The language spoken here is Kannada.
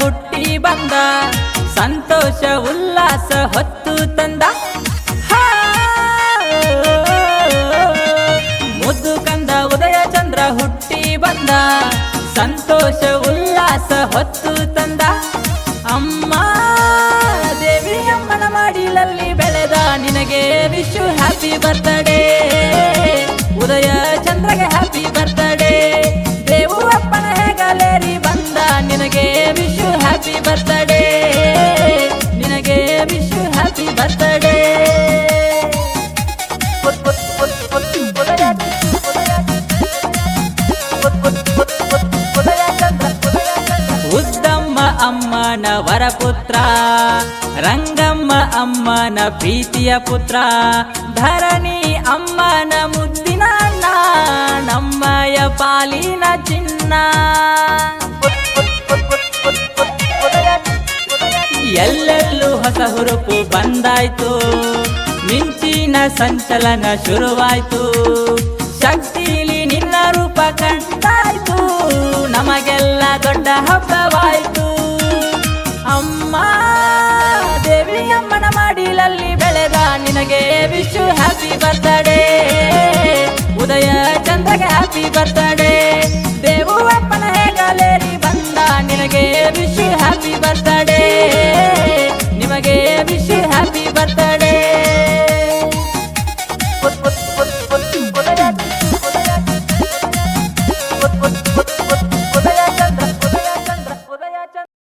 ಹುಟ್ಟಿ ಬಂದ, ಸಂತೋಷ, ಉಲ್ಲಾಸ ಹೊತ್ತು ತಂದ. ಮುದ್ದು ಕಂದ ಉದಯ ಚಂದ್ರ ಹುಟ್ಟಿ ಬಂದ, ಸಂತೋಷ, ಉಲ್ಲಾಸ ಹೊತ್ತು ತಂದ. ಅಮ್ಮ ದೇವಿ ಅಮ್ಮನ ಮಾಡಿಲಲ್ಲಿ ಬೆಳೆದ ನಿನಗೆ wish you happy birthday happy birthday ನಿನಗೆ ವಿಶು ಹ್ಯಾಪಿ ಬರ್ತಡೇ ಉದ್ದಮ್ಮ ಅಮ್ಮನ ವರಪುತ್ರ, ರಂಗಮ್ಮ ಅಮ್ಮನ ಪ್ರೀತಿಯ ಪುತ್ರ, ಧರಣಿ ಅಮ್ಮನ ಮುದ್ದಿನ ನಮ್ಮಯ ಪಾಲಿನ ಚಿನ್ನ. ಎಲ್ಲೆಲ್ಲೂ ಹೊಸ ಹುರುಪು ಬಂದಾಯ್ತು. ಮಿಂಚಿನ ಸಂಚಲನ ಶುರುವಾಯ್ತು. ಶಕ್ತಿಲಿ ನಿನ್ನ ರೂಪ ಕಂಡಾಯ್ತು. ನಮಗೆಲ್ಲ ದೊಡ್ಡ ಹಬ್ಬವಾಯ್ತು. ಅಮ್ಮ, ದೇವಿ ಅಮ್ಮನ ಮಾಡಿಲಲ್ಲಿ ಬೆಳೆದ ನಿನಗೆ ವಿಶು ಹ್ಯಾಪಿ ಬರ್ತಡೇ ಉದಯ ಚಂದ್ರಗೆ ಹ್ಯಾಪಿ ಬರ್ತಡೇ ದೇವು ಅಪ್ಪನ ಹೇಗಲೇರಿ ಬಂದ ನಿನಗೆ wish you happy birthday birthday What, what, what, what, what, what, what, what, what, what, what,